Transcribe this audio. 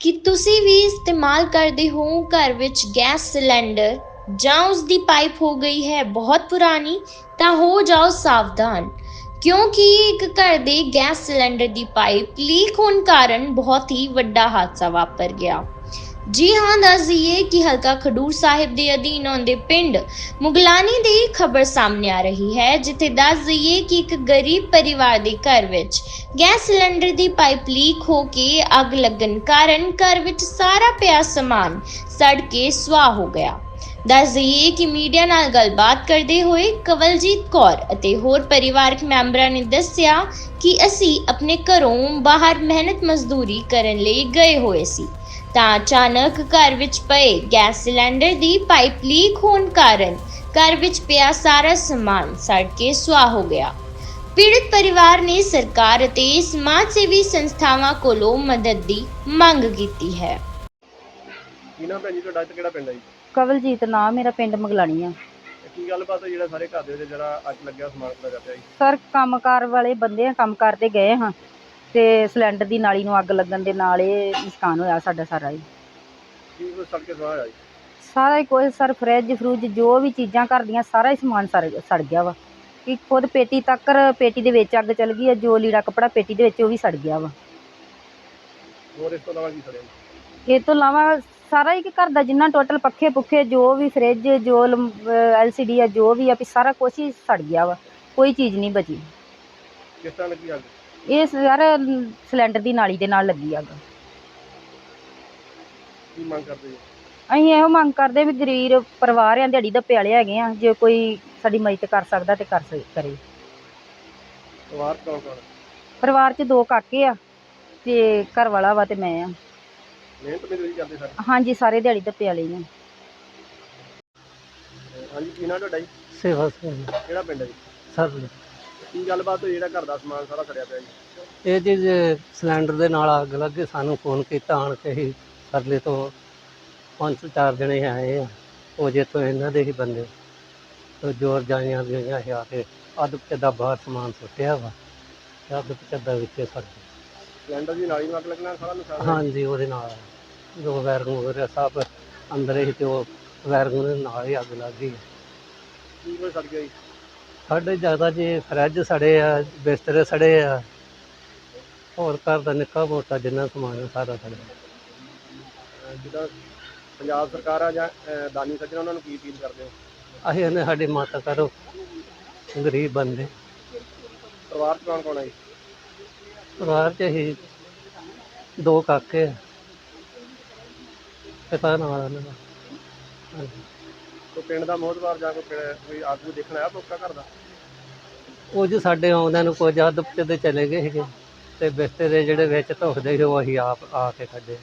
ਕਿ ਤੁਸੀਂ ਵੀ ਇਸਤੇਮਾਲ ਕਰਦੇ ਹੋ ਘਰ ਵਿੱਚ ਗੈਸ ਸਿਲੰਡਰ ਜਾਂ ਉਸ ਦੀ ਪਾਈਪ ਹੋ ਗਈ ਹੈ ਬਹੁਤ ਪੁਰਾਣੀ, ਤਾਂ ਹੋ ਜਾਓ ਸਾਵਧਾਨ। ਕਿਉਂਕਿ ਇੱਕ ਘਰ ਦੇ ਗੈਸ ਸਿਲੰਡਰ ਦੀ ਪਾਈਪ ਲੀਕ ਹੋਣ ਕਾਰਨ ਬਹੁਤ ਹੀ ਵੱਡਾ ਹਾਦਸਾ ਵਾਪਰ ਗਿਆ। ਜੀ ਹਾਂ, ਦੱਸ ਦਈਏ ਕਿ ਹਲਕਾ ਖਡੂਰ ਸਾਹਿਬ ਦੇ ਅਧੀਨ ਆਉਂਦੇ ਪਿੰਡ ਮੁਗਲਾਨੀ ਦੀ ਖਬਰ ਸਾਹਮਣੇ ਆ ਰਹੀ ਹੈ, ਜਿੱਥੇ ਦੱਸ ਦਈਏ ਕਿ ਇੱਕ ਗਰੀਬ ਪਰਿਵਾਰ ਦੇ ਘਰ ਵਿੱਚ ਗੈਸ ਸਿਲੰਡਰ ਦੀ ਪਾਈਪ ਲੀਕ ਹੋ ਕੇ ਅੱਗ ਲੱਗਣ ਕਾਰਨ ਘਰ ਵਿੱਚ ਸਾਰਾ ਪਿਆ ਸਮਾਨ ਸੜ ਕੇ ਸੁਆਹ ਹੋ ਗਿਆ। ਦੱਸ ਦਈਏ ਕਿ ਮੀਡੀਆ ਨਾਲ ਗੱਲਬਾਤ ਕਰਦੇ ਹੋਏ ਕਵਲਜੀਤ ਕੌਰ ਅਤੇ ਹੋਰ ਪਰਿਵਾਰਕ ਮੈਂਬਰਾਂ ਨੇ ਦੱਸਿਆ ਕਿ ਅਸੀਂ ਆਪਣੇ ਘਰੋਂ ਬਾਹਰ ਮਿਹਨਤ ਮਜ਼ਦੂਰੀ ਕਰਨ ਲਈ ਗਏ ਹੋਏ ਸੀ। ਤਾਂ ਅਚਾਨਕ ਘਰ ਵਿੱਚ ਪਏ ਗੈਸ ਸਿਲੰਡਰ ਦੀ ਪਾਈਪ ਲੀਕ ਹੋਣ ਕਾਰਨ ਘਰ ਵਿੱਚ ਪਿਆ ਸਾਰਾ ਸਮਾਨ ਸੜ ਕੇ ਸੁਆਹ ਹੋ ਗਿਆ। ਪੀੜਤ ਪਰਿਵਾਰ ਨੇ ਸਰਕਾਰ ਅਤੇ ਸਮਾਜ ਸੇਵੀ ਸੰਸਥਾਵਾਂ ਕੋਲੋਂ ਮਦਦ ਦੀ ਮੰਗ ਕੀਤੀ ਹੈ। ਕੀ ਨਾਮ ਭੈਣ ਜੀ? ਤੁਹਾਡਾ ਤੇ ਕਿਹੜਾ ਪਿੰਡ ਹੈ ਜੀ? ਕਵਲਜੀਤ ਨਾਂ ਮੇਰਾ ਪਿੰਡ ਮਗਲਾਣੀ ਆ। ਤੇ ਕੀ ਗੱਲਬਾਤ ਹੈ ਜਿਹੜਾ ਸਾਰੇ ਘਰ ਦੇ ਵਿੱਚ ਜਿਹੜਾ ਅੱਗ ਲੱਗਿਆ ਸਮਾਨ ਪੂਰਾ ਪਿਆ ਜੀ? ਸਰ ਕੰਮਕਾਰ ਵਾਲੇ ਬੰਦੇ ਆ ਕੰਮ ਕਰਦੇ ਗਏ ਹਾਂ। ਤੇ ਸਿਲੰਡਰ ਦੀ ਨਾਲੀ ਨੂੰ ਅੱਗ ਲੱਗਣ ਦੇ ਨਾਲ ਇਹ ਨੁਕਸਾਨ ਹੋਇਆ ਸਾਡਾ ਸਾਰਾ ਹੀ। ਕੀ ਕੁਝ ਸੜ ਕੇ ਸਵਾਹ ਹੋਇਆ ਜੀ? ਸਾਰਾ ਹੀ ਕੋਈ ਸਰ ਫਰਿੱਜ ਫਰੂਜ ਜੋ ਵੀ ਚੀਜ਼ਾਂ ਘਰ ਦੀਆਂ ਸਾਰਾ ਹੀ ਸਮਾਨ ਸੜ ਸੜ ਗਿਆ ਵਾ। ਕਿ ਖੁਦ ਪੇਟੀ ਤੱਕ ਪੇਟੀ ਦੇ ਵਿੱਚ ਅੱਗ ਚੱਲ ਗਈ ਆ ਜੋ ਲੀੜਾ ਕੱਪੜਾ ਪੇਟੀ ਦੇ ਵਿੱਚ ਉਹ ਵੀ ਸੜ ਗਿਆ ਵਾ। ਹੋਰ ਇਸ ਤੋਂ ਇਲਾਵਾ ਕੀ ਸੜਿਆ ਜੀ? ਇਹ ਤੋਂ ਇਲਾਵਾ ਸਾਰਾ ਹੀ ਕਿ ਘਰ ਦਾ ਜਿੰਨਾ ਟੋਟਲ ਪੱਖੇ ਪੁੱਖੇ ਜੋ ਵੀ ਫਰਿੱਜ ਜੋ ਐਲਸੀਡੀ ਆ ਜੋ ਵੀ ਆ ਵੀ ਸਾਰਾ ਕੁਝ ਹੀ ਸੜ ਗਿਆ ਵਾ। ਕੋਈ ਚੀਜ਼ ਨਹੀਂ ਬਚੀ। ਕਿਸ ਤਰ੍ਹਾਂ ਲੱਗੀ ਅੱਗ? ਇਹ ਸਰ ਸਿਲੰਡਰ ਦੀ ਨਾਲੀ ਦੇ ਨਾਲ ਲੱਗੀ ਅੱਗ। ਕੀ ਮੰਗ ਕਰਦੇ ਜੀ ਅਸੀਂ ਇਹੋ ਮੰਗ ਕਰਦੇ ਵੀ ਗਰੀਬ ਪਰਿਵਾਰ ਆ ਦਿਹਾੜੀ ਦਾ ਪਿਆਲੇ ਹੈਗੇ ਆ ਜੇ ਕੋਈ ਸਾਡੀ ਮਦਦ ਕਰ ਸਕਦਾ ਤੇ ਕਰ ਸਕ- ਕਰੇ। ਪਰਿਵਾਰ ਕੌਣ ਕੌਣ ਹੈ? ਪਰਿਵਾਰ 'ਚ ਦੋ ਕਾਕੇ ਆ ਤੇ ਘਰ ਵਾਲਾ ਵਾ ਤੇ ਮੈਂ ਆ। ਮਿਹਨਤ ਮਜ਼ਦੂਰੀ ਕਰਦੇ ਸਰ? ਹਾਂਜੀ ਸਾਰੇ ਦਿਹਾੜੀ ਦਾ ਪਿਆਲੇ ਨੇ ਹਾਂਜੀ ਕੀ ਨਾਮ ਤੁਹਾਡਾ ਜੀ? ਸੇਵਾ ਸਿੰਘ ਕਿਹੜਾ ਪਿੰਡ ਹੈ ਜੀ? ਸਰ। ਕੀ ਗੱਲਬਾਤ ਹੋਈ? ਜਿਹੜਾ ਘਰ ਦਾ ਸਮਾਨ ਸਾਰਾ ਸੜਿਆ ਪਿਆ ਜੀ? ਇਹ ਚੀਜ਼ ਸਿਲੰਡਰ ਦੇ ਨਾਲ ਅੱਗ ਲੱਗੇ ਸਾਨੂੰ ਫੋਨ ਕੀਤਾ ਆਣ ਕੇ ਹੀ ਸਰਲੇ ਤੋਂ ਪੰਜ ਚਾਰ ਜਣੇ ਆਏ ਆ। ਉਹ ਜੇ ਤੋਂ ਇਹਨਾਂ ਦੇ ਹੀ ਬੰਦੇ। ਤੇ ਜੋਰ ਜਾਈਆਂ ਗਈਆਂ ਆ ਕੇ ਅੱਧ ਪਚੱਦਾ ਬਾਹਰ ਸਮਾਨ ਸੁੱਟਿਆ ਵਾ ਤੇ ਅੱਧ ਪਚੱਦਾ ਵਿੱਚ ਸੜ ਗਿਆ ਸਿਲੰਡਰ ਦੀ ਨਾਲੀ ਨੂੰ ਅੱਗ ਲੱਗਣਾ ਸਾਰਾ ਨੁਕਸਾਨ ਹੋਇਆ। ਹਾਂਜੀ ਉਹਦੇ ਨਾਲ। ਜੋ ਵੈਰਗੂ ਵਗੈਰਾ ਸਭ ਅੰਦਰ ਹੀ ਤੇ ਉਹ ਵੈਰਗੂ ਦੇ ਨਾਲ ਹੀ ਅੱਗ ਲੱਗ ਗਈ। ਕੀ ਕੁਝ ਸੜ ਗਿਆ ਜੀ? ਸਾਡੇ ਜ਼ਿਆਦਾ ਜੀ ਫਰਿੱਜ ਸੜੇ ਆ ਬਿਸਤਰੇ ਸੜੇ ਆ। ਹੋਰ ਘਰ ਦਾ ਨਿੱਕਾ ਮੋਟਾ ਜਿੰਨਾ ਸਮਾਨ ਆ ਸਾਰਾ ਸੜਿਆ ਅਹ ਜਿੱਦਾਂ ਪੰਜਾਬ ਸਰਕਾਰ ਆ ਜਾਂ ਅਹ ਦਾਨੀ ਸੱਜਣ ਉਹਨਾਂ ਨੂੰ ਕੀ ਅਪੀਲ ਕਰਦੇ ਹੋ? ਅਸੀਂ ਇਹਨੇ ਸਾਡੀ ਮਾਤਾ ਕਰੋ ਗਰੀਬ ਬੰਦੇ। ਪਰਿਵਾਰ 'ਚ ਕੌਣ ਕੌਣ ਹੈ ਜੀ? ਪਰਿਵਾਰ ਚ ਹੀ ਦੋ ਕਾਕੇ ਆ। ਪਿਤਾ ਉਹਨਾਂ ਦਾ। ਹਾਂਜੀ। ਕੋਈ ਪਿੰਡ ਦਾ ਮੋਹਤਵਾਰ ਜਾਂ ਕੋਈ ਪਿੰਡ- ਕੋਈ ਆਦਮੀ ਦੇਖਣ ਆਇਆ ਲੋਕਾਂ ਘਰ ਦਾ? ਉਹ ਜੀ ਸਾਡੇ ਆਉਂਦਿਆਂ ਨੂੰ ਕੁਝ ਅੱਧ ਤੇ ਚਲੇ ਗਏ ਸੀਗੇ ਤੇ ਬਿਸਤਰੇ ਜਿਹੜੇ ਵਿੱਚ ਧੁਖਦੇ ਸੀ ਉਹ ਅਸੀਂ ਆਪ, ਆ ਕੇ ਕੱਢੇ